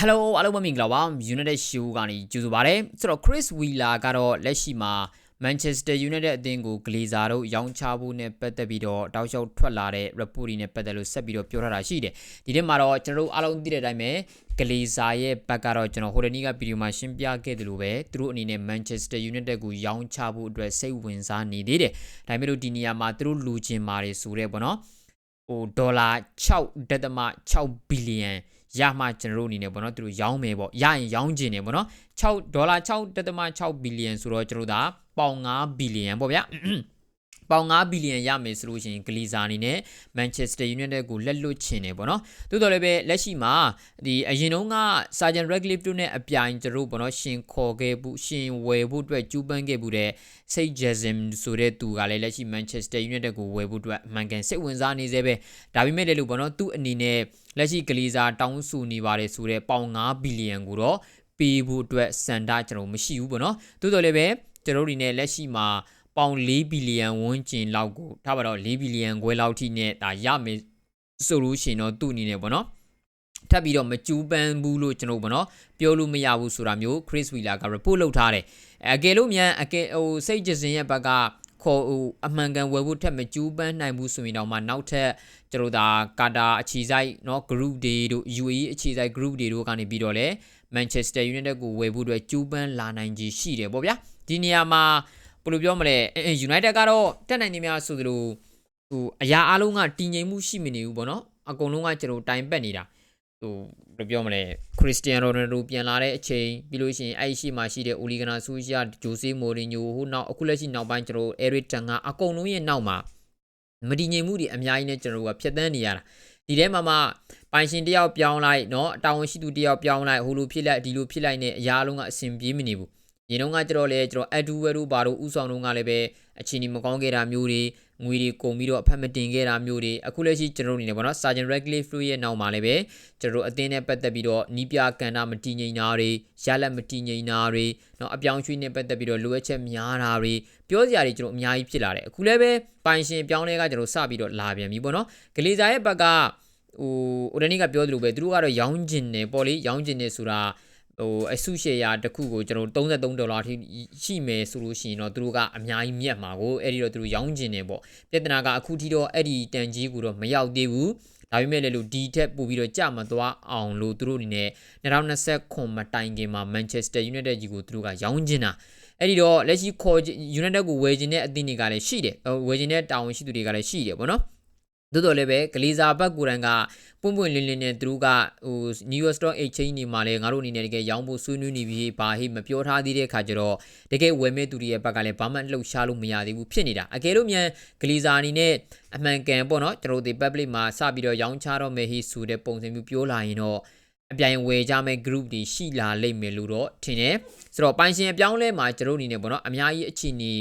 Hello အားလုံးပဲမင်္ဂလာပါ United Show ကနေကြိုဆိုပါရစေဆိုတော့ Chris Wheeler ကတော့လက်ရှိမှာ Manchester United အသင်းကို Glazer တို့ရောင်းချဖို့နဲ့ပတ်သက်ပြီးတော့တောက်လျှောက်ထွက်လာတဲ့ report တွေနဲ့ပတ်သက်လို့ဆက်ပြီးတော့ပြောထားတာရှိတယ်ဒီထဲမှာတော့ကျွန်တော်တို့အားလုံးသိတဲ့အတိုင်းပဲ Glazer ရဲ့ဘက်ကတော့ကျွန်တော်ဟိုတနေ့ကဗီဒီယိုမှာရှင်းပြခဲ့တယ်လို့ပဲသူတို့အနေနဲ့ Manchester United ကိုရောင်းချဖို့အတွက်စိတ်ဝင်စားနေသေးတယ်ဒါပေမဲ့လို့ဒီနေရာမှာသူတို့လူချင်ပါတယ်ဆိုတဲ့ပေါ့နော်ဟိုဒေါ်လာ6.6ဘီလီယံ ရမှကျွန်တော်တို့အနေနဲ့ပေါ့နော်သူတို့ရောင်းမယ်ပေါ့ရရင်ရောင်းကျင်တယ်ပေါ့နော်6ဒေါ်လာ6.6ဘီလီယံဆိုတော့ကျွန်တော်တို့ဒါပေါင်9ဘီလီယံပေါ့ဗျာ ပေါင်9ဘီလီယံရမယ်ဆိုလို့ရှိရင်ဂလီဇာအနေနဲ့ Manchester United ကိုလက်လွတ်ချင်တယ်ပေါ့နော်။သို့တော်လည်းပဲလက်ရှိမှာဒီအရင်တုန်းက Sergeant Radcliffe တို့နဲ့အပြိုင်ကျတို့ပေါ့နော်ရှင်ခေါ်ခဲ့ဘူးရှင်ဝယ်ဖို့အတွက်ကျူးပန်းခဲ့ဘူးတဲ့ Saint Jasim ဆိုတဲ့သူကလည်းလက်ရှိ Manchester United ကိုဝယ်ဖို့အတွက်အမှန်ကန်စိတ်ဝင်စားနေသေးပဲ။ဒါပေမဲ့လည်းလို့ပေါ့နော်သူ့အနေနဲ့လက်ရှိဂလီဇာတောင်းဆိုနေပါတယ်ဆိုတဲ့ပေါင်9ဘီလီယံကိုတော့ပေးဖို့အတွက်စန္ဒကျွန်တော်မရှိဘူးပေါ့နော်။သို့တော်လည်းပဲကျွန်တော်တို့ဒီနဲ့လက်ရှိမှာ ပေါင်4ဘီလီယံဝန်းကျင်လောက်ကိုထားပါတော့4ဘီလီယံခွဲလောက်ထိနဲ့ဒါရမယ်ဆိုလို့ရှိရင်တော့သူ့အနေနဲ့ပေါ့နော်ထပ်ပြီးတော့မကျူးပန်းဘူးလို့ကျွန်တော်ပေါ့နော်ပြောလို့မရဘူးဆိုတာမျိုး Chris Wheeler က report လုပ်ထားတယ်အကယ်လို့မြန်အကယ်ဟိုစိတ်ကြစင်ရဲ့ဘက်ကခေါ်ဟိုအမှန်ကန်ဝယ်ဖို့ထက်မကျူးပန်းနိုင်ဘူးဆိုရင်တော့မှနောက်ထပ်ကျွန်တော်ဒါကာတာအခြေစိုက်เนาะ group တွေတို့ UAE အခြေစိုက် group တွေတို့ကနေပြီးတော့လဲ Manchester United ကိုဝယ်ဖို့အတွက်ကျူးပန်းလာနိုင်ကြီးရှိတယ်ပေါ့ဗျာဒီနေရာမှာ ဘယ်လိုပြောမလဲ United ကတော့တက်နိုင်နေများဆိုသလိုဟိုအရာအလုံးကတည်ငြိမ်မှုရှိမနေဘူးပေါ့နော်အကုန်လုံးကကျွန်တော်တိုင်ပတ်နေတာဟိုဘယ်လိုပြောမလဲခရစ္စတီယန်ရိုနယ်ဒိုပြန်လာတဲ့အချိန်ပြီးလို့ရှိရင်အဲ့ရှိမှရှိတဲ့အိုလီဂနာဆူရှာဂျိုဆေးမိုရီညိုဟိုနောက်အခုလက်ရှိနောက်ပိုင်းကျွန်တော်အဲရစ်တန်ကအကုန်လုံးရဲ့နောက်မှာမတည်ငြိမ်မှုတွေအများကြီးနဲ့ကျွန်တော်ကဖြတ်သန်းနေရတာဒီထဲမှာမှပိုင်ရှင်တယောက်ပြောင်းလိုက်เนาะတာဝန်ရှိသူတယောက်ပြောင်းလိုက်ဟိုလိုဖြစ်လိုက်ဒီလိုဖြစ်လိုက်နဲ့အရာလုံးကအဆင်ပြေမနေဘူး ရင်တော့ကကျတော့လေကျွန်တော်အဒူဝဲတို့ဘာတို့ဥဆောင်တော့ကလည်းပဲအချိန်ဒီမကောင်းခဲ့တာမျိုးတွေငွေတွေကုန်ပြီးတော့အဖက်မတင်ခဲ့တာမျိုးတွေအခုလက်ရှိကျွန်တော်အနေနဲ့ပေါ့နော် Sergeant Radcliffe ရဲ့နောက်မှာလည်းပဲကျွန်တော်အသင်းနဲ့ပတ်သက်ပြီးတော့နီးပြကန္တာမတည်ငြိမ်တာတွေရလက်မတည်ငြိမ်တာတွေနော်အပြောင်းရွှေ့နဲ့ပတ်သက်ပြီးတော့လိုအပ်ချက်များတာတွေပြောစရာတွေကျွန်တော်အများကြီးဖြစ်လာတယ်အခုလည်းပဲပိုင်ရှင်ပြောင်းလဲကကျွန်တော်စပြီးတော့လာပြန်ပြီပေါ့နော်ဂလီဇာရဲ့ဘက်ကဟိုဦးဒနီကပြောသလိုပဲသူတို့ကတော့ရောင်းကျင်နေပေါ့လေရောင်းကျင်နေဆိုတာ ဟိုအစုရှယ်ယာတစ်ခုကိုကျွန်တော်33ဒေါ်လာထိရှိမယ်ဆိုလို့ရှိရင်တော့သူတို့ကအများကြီးမြတ်မှာကိုအဲ့ဒီတော့သူတို့ရောင်းကျင်တယ်ပေါ့ပြဿနာကအခုထိတော့အဲ့ဒီတန်ကြီးကိုတော့မရောက်သေးဘူးဒါပေမဲ့လည်းလို့ဒီထက်ပိုပြီးတော့ကြမသွားအောင်လို့သူတို့အနေနဲ့2029မတိုင်ခင်မှာ Manchester United ကြီးကိုသူတို့ကရောင်းကျင်တာအဲ့ဒီတော့လက်ရှိခေါ် United ကိုဝယ်ခြင်းတဲ့အသင်းတွေကလည်းရှိတယ်ဝယ်ခြင်းတဲ့တာဝန်ရှိသူတွေကလည်းရှိတယ်ပေါ့နော် သို့တော်လည်းပဲဂလီဇာဘက်ကိုယ်တိုင်ကပွင့်ပွင့်လင်းလင်းနဲ့သူတို့ကဟို New York Stock Exchange နေမှာလဲငါတို့အနေနဲ့တကယ်ရောင်းဖို့ဆွေးနွေးနေပြီးဘာဟိမပြောထားသေးတဲ့ခါကျတော့တကယ်ဝယ်မဲ့သူတွေရဲ့ဘက်ကလည်းဘာမှလှုပ်ရှားလို့မရသေးဘူးဖြစ်နေတာအကယ်လို့မြန်ဂလီဇာအနေနဲ့အမှန်ကန်ပေါ့နော်ကျွန်တော်တို့ဒီ public မှာစပြီးတော့ရောင်းချတော့မယ်ဟိဆိုတဲ့ပုံစံမျိုးပြောလာရင်တော့အပြိုင်ဝယ်ကြမဲ့ group တွေရှိလာလိမ့်မယ်လို့တော့ထင်တယ်ဆိုတော့ပိုင်ရှင်အပြောင်းလဲမှာကျွန်တော်အနေနဲ့ပေါ့နော်အများကြီးအခြေအနေ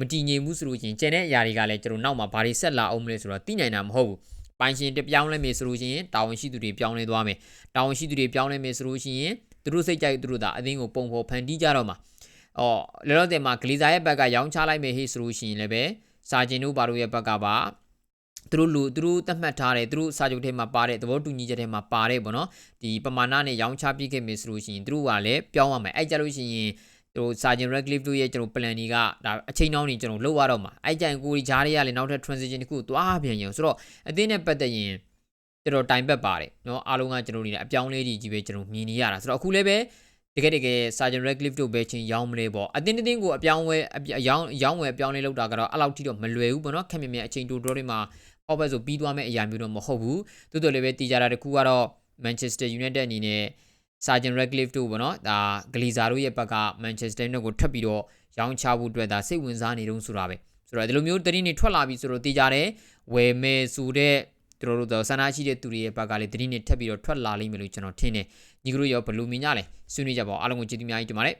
မတည်ငြိမ်ဘူးဆိုလို့ရှင်ကျန်တဲ့အရာတွေကလည်းကျွန်တော်နောက်မှာဘာတွေဆက်လာအောင်မလဲဆိုတော့သိနိုင်တာမဟုတ်ဘူးပိုင်ရှင်တပြောင်းလဲမယ်ဆိုလို့ရှိရင်တာဝန်ရှိသူတွေပြောင်းလဲသွားမယ်တာဝန်ရှိသူတွေပြောင်းလဲမယ်ဆိုလို့ရှိရင်သူတို့စိတ်ကြိုက်သူတို့သာအသင်းကိုပုံဖော်ဖန်တီးကြတော့မှာအော်လောလောဆယ်မှာဂလီဇာရဲ့ဘက်ကရောင်းချလိုက်မယ်ဟေ့ဆိုလို့ရှိရင်လည်းပဲစာဂျင်တို့ဘာတို့ရဲ့ဘက်ကပါသူတို့လူသူတို့သတ်မှတ်ထားတယ်သူတို့စာချုပ်ထဲမှာပါတဲ့သဘောတူညီချက်ထဲမှာပါတဲ့ပေါ့နော်ဒီပမာဏနဲ့ရောင်းချပြခဲ့မယ်ဆိုလို့ရှိရင်သူတို့ကလည်းပြောင်းရမယ်အဲ့ကြလို့ရှိရင် တို့ Sergeant Radcliffe တို့ရဲ့ကျွန်တော် plan တွေကဒါအချိန်နှောင်းနေကျွန်တော်လောက်ရတော့မှာအဲ့ကြိုင်ကိုဒီဂျားတွေကလည်းနောက်ထပ် transition တစ်ခုသွားပြန်ရင်ဆိုတော့အသင်းနဲ့ပတ်သက်ရင်ကျွန်တော်တိုင်ပတ်ပါတယ်เนาะအားလုံးကကျွန်တော်နေအပြောင်းလဲကြီးကြီးပဲကျွန်တော်မြင်နေရတာဆိုတော့အခုလည်းပဲတကယ်တကယ် Sergeant Radcliffe တို့ပဲချင်းရောင်းမလဲပေါ့အတင်းတင်းကိုအပြောင်းဝဲအရောင်းရောင်းဝဲအပြောင်းလဲလောက်တာကတော့အဲ့လောက်ထိတော့မလွယ်ဘူးပေါ့နော်ခက်မြမြအချိန်တိုတိုတွေမှာအောက်ဘက်ဆိုပြီးသွားမယ့်အရာမျိုးတော့မဟုတ်ဘူးတိုးတော်လည်းပဲတည်ကြတာတခုကတော့ Manchester United အနေနဲ့ Sergeant Radcliffe တို့ပေါ့နော်ဒါဂလီဇာတို့ရဲ့ဘက်က Manchester United ကိုထပ်ပြီးတော့ရောင်းချဖို့အတွက်ဒါစိတ်ဝင်စားနေတုံးဆိုတာပဲဆိုတော့ဒီလိုမျိုးတတိနေထွက်လာပြီဆိုတော့တေးကြတယ်ဝယ်မယ်ဆိုတဲ့တို့တို့ဆန္ဒရှိတဲ့သူတွေရဲ့ဘက်ကလည်းတတိနေထပ်ပြီးတော့ထွက်လာလိမ့်မယ်လို့ကျွန်တော်ထင်တယ်ညီကတို့ရောဘယ်လိုမြင်ကြလဲဆွေးနွေးကြပါဦးအားလုံးကိုကျေးဇူးများကြီးတင်ပါတယ်